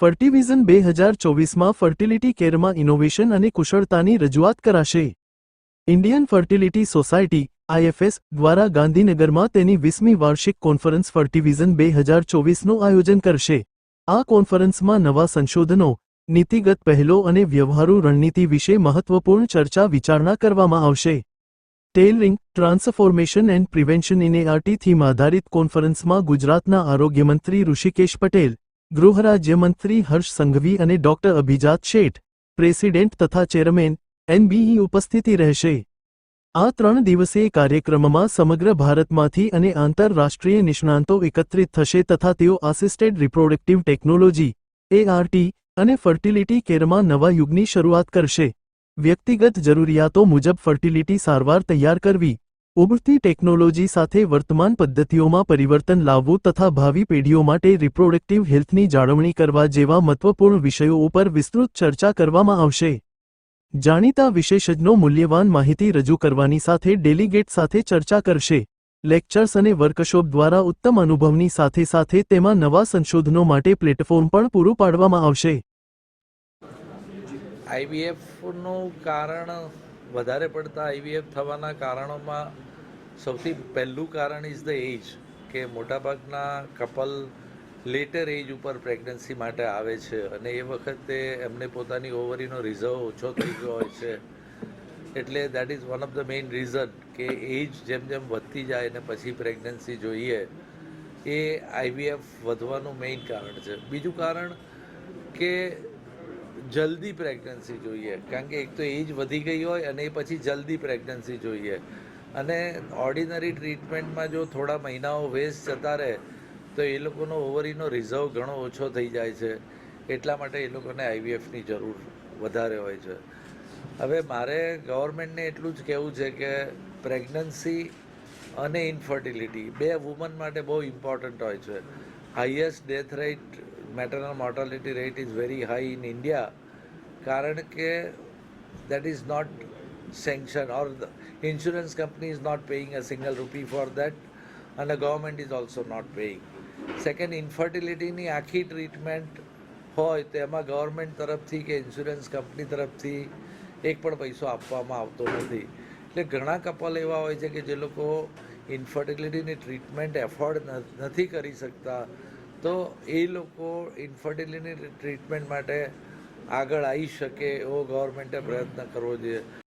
ફર્ટિવિઝન બે હજાર ચોવીસમાં ફર્ટિલિટી કેરમાં ઇનોવેશન અને કુશળતાની રજૂઆત કરાશે. ઇન્ડિયન ફર્ટિલિટી સોસાયટી આઈએફએસ દ્વારા ગાંધીનગરમાં તેની વીસમી વાર્ષિક કોન્ફરન્સ ફર્ટિવિઝન બે હજાર ચોવીસનું આયોજન કરશે. આ કોન્ફરન્સમાં નવા સંશોધનો, નીતિગત પહેલો અને વ્યવહારુ રણનીતિ વિશે મહત્વપૂર્ણ ચર્ચા વિચારણા કરવામાં આવશે. Tailoring, transformation and prevention in ART theme આધારિત કોન્ફરન્સમાં ગુજરાતના આરોગ્યમંત્રી ઋષિકેશ પટેલ ગૃહ રાજ્યમંત્રી હર્ષ સંઘવી અને ડોક્ટર અભિજાત શેઠ, પ્રેસિડેન્ટ તથા ચેરમેન એનબીઈ ઉપસ્થિતિ રહેશે. આ ત્રણ દિવસીય કાર્યક્રમમાં સમગ્ર ભારતમાંથી અને આંતરરાષ્ટ્રીય નિષ્ણાંતો એકત્રિત થશે તથા તેઓ assisted reproductive technology A R T અને ફર્ટિલિટી કેરમાં નવા યુગની શરૂઆત કરશે. વ્યક્તિગત જરૂરિયાતો મુજબ ફર્ટિલિટી સારવાર તૈયાર કરવી ઉભરતી ટેકનોલોજી સાથે વર્તમાન પદ્ધતિઓમાં પરિવર્તન લાવવું તથા ભાવિ પેઢીઓ માટે રિપ્રોડક્ટિવ હેલ્થની જાળવણી કરવા જેવા મહત્વપૂર્ણ વિષયો ઉપર વિસ્તૃત ચર્ચા કરવામાં આવશે. જાણીતા વિશેષજ્ઞો મૂલ્યવાન માહિતી રજૂ કરવાની સાથે ડેલિગેટ સાથે ચર્ચા કરશે. લેક્ચર્સ અને વર્કશોપ દ્વારા ઉત્તમ અનુભવની સાથે સાથે તેમાં નવા સંશોધનો માટે પ્લેટફોર્મ પણ પૂરું પાડવામાં આવશે. આઈવીએફનું કારણ વધારે પડતા આઈવીએફ થવાના કારણોમાં સૌથી પહેલું કારણ ઇઝ ધ એજ કે મોટાભાગના કપલ લેટર એજ ઉપર પ્રેગ્નન્સી માટે આવે છે અને એ વખતે એમને પોતાની ઓવરીનો રિઝર્વ ઓછો થઈ ગયો હોય છે. એટલે that is one of the main reason કે એજ જેમ જેમ વધતી જાય ને પછી પ્રેગ્નન્સી જોઈએ, એ આઈવીએફ વધવાનું મેઇન કારણ છે. બીજું કારણ કે જલ્દી પ્રેગ્નન્સી જોઈએ, કારણ કે એક તો એજ વધી ગઈ હોય અને એ પછી જલ્દી પ્રેગ્નન્સી જોઈએ. અને ઓર્ડિનરી ટ્રીટમેન્ટમાં જો થોડા મહિનાઓ વેસ્ટ જતા રહે, તો એ લોકોનો ઓવરીનો રિઝર્વ ઘણો ઓછો થઈ જાય છે. એટલા માટે એ લોકોને આઈવીએફની જરૂર વધારે હોય છે. હવે મારે ગવર્મેન્ટને એટલું જ કહેવું છે કે પ્રેગ્નન્સી અને ઇન્ફર્ટિલિટી બે વુમન માટે બહુ ઇમ્પોર્ટન્ટ હોય છે. Highest death rate maternal mortality rate is very high in India કારણ કે that is not sanction or insurance company not not paying a single rupee for and અને government is also not paying. Second ઇન્ફર્ટિલિટીની આખી treatment હોય તો એમાં government તરફથી કે insurance company તરફથી એક પણ પૈસો આપવામાં આવતો નથી એટલે ઘણા કપલ એવા હોય છે કે જે લોકો ઇન્ફર્ટિલિટીની ટ્રીટમેન્ટ એફોર્ડ નથી કરી શકતા, તો એ લોકો ઇન્ફર્ટિલિટીની ટ્રીટમેન્ટ માટે આગળ આવી શકે એવો ગવર્મેન્ટે પ્રયત્ન કરવો જોઈએ